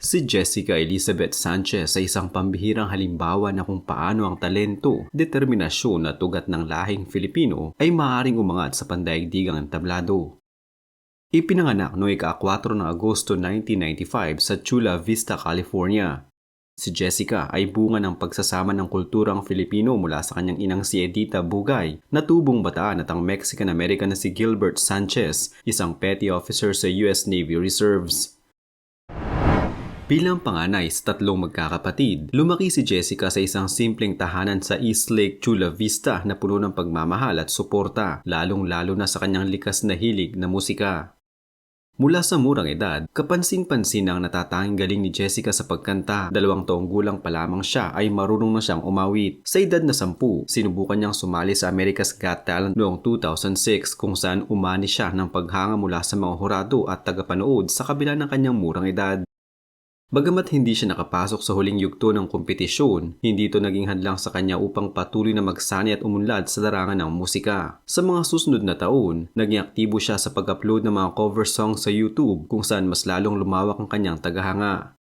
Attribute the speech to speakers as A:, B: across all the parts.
A: Si Jessica Elizabeth Sanchez ay isang pambihirang halimbawa na kung paano ang talento, determinasyon at ugat ng lahing Filipino ay maaaring umangat sa pandaigdigang entablado. Ipinanganak noong ika-4 ng Agosto 1995 sa Chula Vista, California. Si Jessica ay bunga ng pagsasama ng kulturang Filipino mula sa kanyang inang si Edita Bugay na tubong bataan at ang Mexican-American na si Gilbert Sanchez, isang petty officer sa US Navy Reserves. Bilang panganay sa tatlong magkakapatid, lumaki si Jessica sa isang simpleng tahanan sa East Lake Chula Vista na puno ng pagmamahal at suporta, lalong-lalo na sa kanyang likas na hilig na musika. Mula sa murang edad, kapansin-pansin ang natatanging galing ni Jessica sa pagkanta. Dalawang taong gulang pa lamang siya ay marunong na siyang umawit. Sa edad na sampu, sinubukan niyang sumali sa America's Got Talent noong 2006 kung saan umani siya ng paghanga mula sa mga hurado at tagapanood sa kabila ng kanyang murang edad. Bagamat hindi siya nakapasok sa huling yugto ng kompetisyon, hindi ito naging hadlang sa kanya upang patuloy na magsani at umunlad sa larangan ng musika. Sa mga susunod na taon, naging aktibo siya sa pag-upload ng mga cover songs sa YouTube kung saan mas lalong lumawak ang kanyang tagahanga.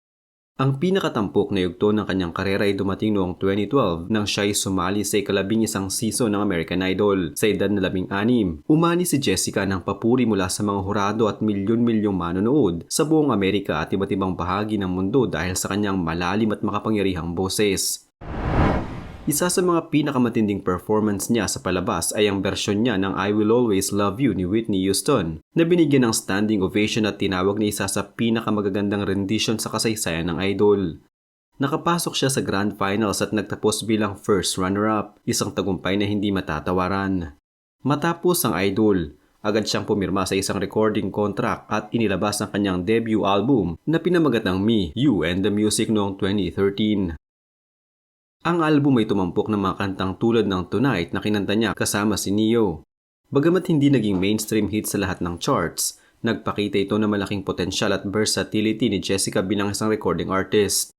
A: Ang pinakatampok na yugto ng kanyang karera ay dumating noong 2012 nang siya ay sumali sa ikalabing isang season ng American Idol. Sa edad na labing anim, umani si Jessica ng papuri mula sa mga hurado at milyon-milyong manonood sa buong Amerika at iba't ibang bahagi ng mundo dahil sa kanyang malalim at makapangyarihang boses. Isa sa mga pinakamatinding performance niya sa palabas ay ang bersyon niya ng I Will Always Love You ni Whitney Houston na binigyan ng standing ovation at tinawag na isa sa pinakamagagandang rendition sa kasaysayan ng idol. Nakapasok siya sa Grand Finals at nagtapos bilang first runner-up, isang tagumpay na hindi matatawaran. Matapos ang idol, agad siyang pumirma sa isang recording contract at inilabas ang kanyang debut album na pinamagat ng Me, You and the Music noong 2013. Ang album ay tumampok ng mga kantang tulad ng Tonight na kinanta niya kasama si Neo. Bagamat hindi naging mainstream hit sa lahat ng charts, nagpakita ito na malaking potensyal at versatility ni Jessica bilang isang recording artist.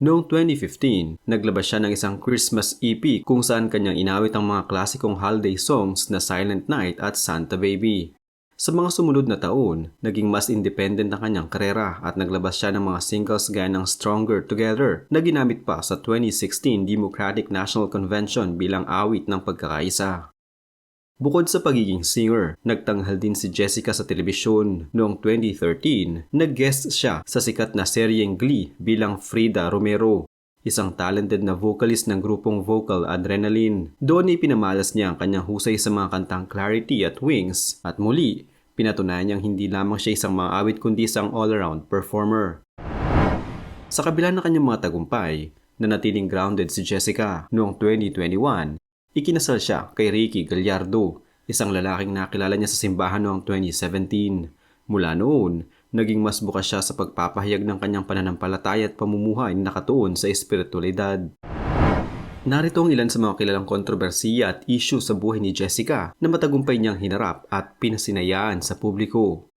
A: Noong 2015, naglabas siya ng isang Christmas EP kung saan kanyang inawit ang mga klasikong holiday songs na Silent Night at Santa Baby. Sa mga sumunod na taon, naging mas independent ang kanyang karera at naglabas siya ng mga singles gaya ng Stronger Together na ginamit pa sa 2016 Democratic National Convention bilang awit ng pagkakaisa. Bukod sa pagiging singer, nagtanghal din si Jessica sa telebisyon. Noong 2013, nag-guest siya sa sikat na seryeng Glee bilang Frida Romero, isang talented na vocalist ng grupong Vocal Adrenaline. Doon ay pinamalas niya ang kanyang husay sa mga kantang Clarity at Wings at muli, pinatunayan niyang hindi lamang siya isang mga awit kundi isang all-around performer. Sa kabila ng kanyang mga tagumpay, nanatiling grounded si Jessica noong 2021, ikinasal siya kay Ricky Gallardo, isang lalaking nakilala niya sa simbahan noong 2017. Mula noon, naging mas bukas siya sa pagpapahayag ng kanyang pananampalataya at pamumuhay na nakatuon sa espiritualidad. Narito ang ilan sa mga kilalang kontrobersiya at issue sa buhay ni Jessica na matagumpay niyang hinarap at pinasinayaan sa publiko.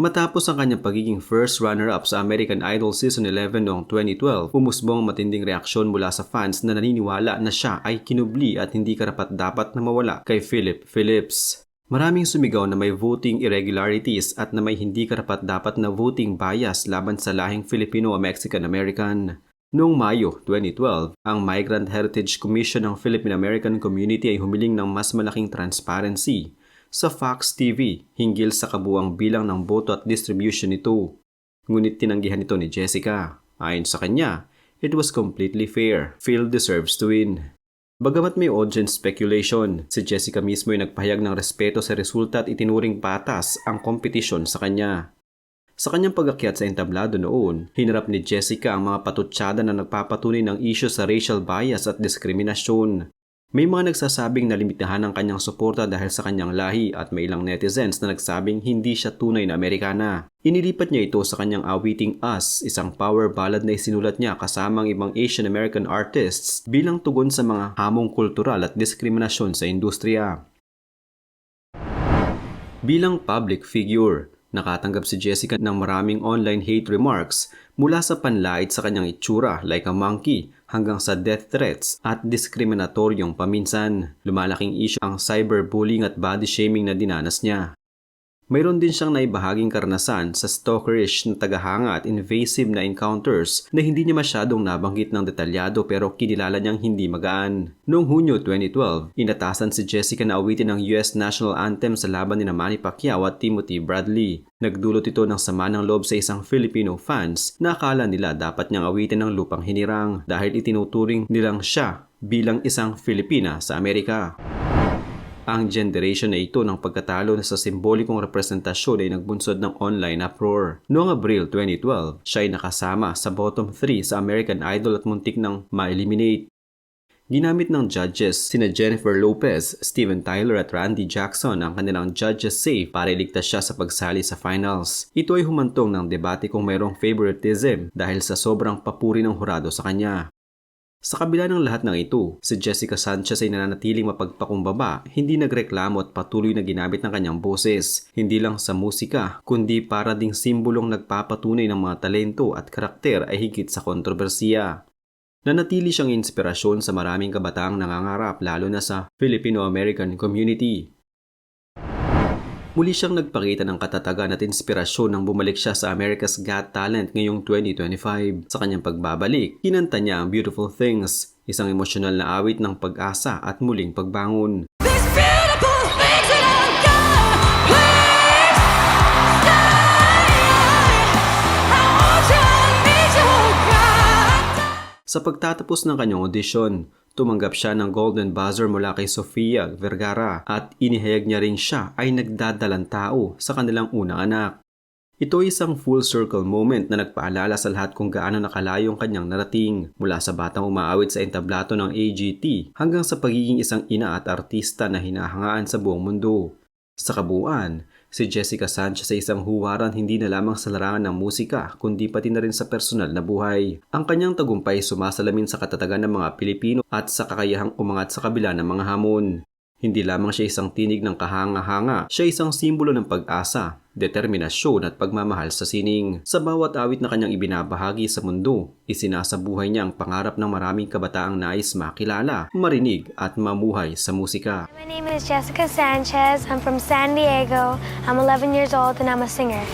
A: Matapos ang kanyang pagiging first runner-up sa American Idol Season 11 noong 2012, umusbong matinding reaksyon mula sa fans na naniniwala na siya ay kinubli at hindi karapat dapat na mawala kay Philip Phillips. Maraming sumigaw na may voting irregularities at na may hindi karapat dapat na voting bias laban sa lahing Filipino o Mexican-American. Noong Mayo 2012, ang Migrant Heritage Commission ng Philippine-American Community ay humiling ng mas malaking transparency sa Fox TV hinggil sa kabuang bilang ng boto at distribution nito. Ngunit tinanggihan ito ni Jessica. Ayon sa kanya, it was completely fair. Phil deserves to win. Bagamat may audience speculation, si Jessica mismo ay nagpahayag ng respeto sa resulta at itinuring patas ang kompetisyon sa kanya. Sa kanyang pagakyat sa entablado noon, hinarap ni Jessica ang mga patutsada na nagpapatunay ng isyo sa racial bias at diskriminasyon. May mga nagsasabing nalimitahan ang kanyang suporta dahil sa kanyang lahi at may ilang netizens na nagsabing hindi siya tunay na Amerikana. Inilipat niya ito sa kanyang awiting Us, isang power ballad na isinulat niya kasama ang ibang Asian American artists bilang tugon sa mga hamong kultural at diskriminasyon sa industriya. Bilang public figure, Nakatanggap si Jessica ng maraming online hate remarks mula sa panlait sa kanyang itsura like a monkey hanggang sa death threats at diskriminatoryong paminsan. Lumalaking issue ang cyberbullying at body shaming na dinanas niya. Mayroon din siyang naibahaging karanasan sa stalkerish na tagahanga at invasive na encounters na hindi niya masyadong nabanggit ng detalyado pero kinilala niyang hindi magaan. Noong Hunyo 2012, inatasan si Jessica na awitin ang US National Anthem sa laban ni Manny Pacquiao at Timothy Bradley. Nagdulot ito ng sama ng loob sa isang Filipino fans na akala nila dapat niyang awitin ng lupang hinirang dahil itinuturing nilang siya bilang isang Filipina sa Amerika. Ang generation na ito ng pagkatalo na sa simbolikong representasyon ay nagbunsod ng online uproar. Noong Abril 2012, siya ay nakasama sa bottom 3 sa American Idol at muntik nang ma-eliminate. Ginamit ng judges sina Jennifer Lopez, Steven Tyler at Randy Jackson ang kanilang judges safe para iligtas siya sa pagsali sa finals. Ito ay humantong ng debate kung mayroong favoritism dahil sa sobrang papuri ng hurado sa kanya. Sa kabila ng lahat ng ito, si Jessica Sanchez ay nananatiling mapagpakumbaba, hindi nagreklamo at patuloy na ginamit ng kanyang boses, hindi lang sa musika, kundi para ding simbolong nagpapatunay ng mga talento at karakter ay higit sa kontrobersiya. Nanatili siyang inspirasyon sa maraming kabataang nangangarap lalo na sa Filipino-American community. Muli siyang nagpakita ng katatagan at inspirasyon nang bumalik siya sa America's Got Talent ngayong 2025. Sa kanyang pagbabalik, kinanta niya ang Beautiful Things, isang emosyonal na awit ng pag-asa at muling pagbangon.
B: God.
A: Sa pagtatapos ng kanyang audition, tumanggap siya ng Golden Buzzer mula kay Sofia Vergara at inihayag niya rin siya ay nagdadalang tao sa kanilang unang anak. Ito ay isang full circle moment na nagpaalala sa lahat kung gaano nakalayo ang kanyang narating mula sa batang umaawit sa entablato ng AGT hanggang sa pagiging isang ina at artista na hinahangaan sa buong mundo. Sa kabuuan, si Jessica Sanchez ay isang huwaran hindi na lamang sa larangan ng musika kundi pati na rin sa personal na buhay. Ang kanyang tagumpay sumasalamin sa katatagan ng mga Pilipino at sa kakayahang umangat sa kabila ng mga hamon. Hindi lamang siya isang tinig ng kahanga-hanga, siya isang simbolo ng pag-asa, determinasyon at pagmamahal sa sining. Sa bawat awit na kanyang ibinabahagi sa mundo, isinasabuhay niya ang pangarap ng maraming kabataang nais makilala, marinig at mamuhay sa musika.
C: My name is Jessica Sanchez. I'm from San Diego. I'm 11 years old and I'm a singer.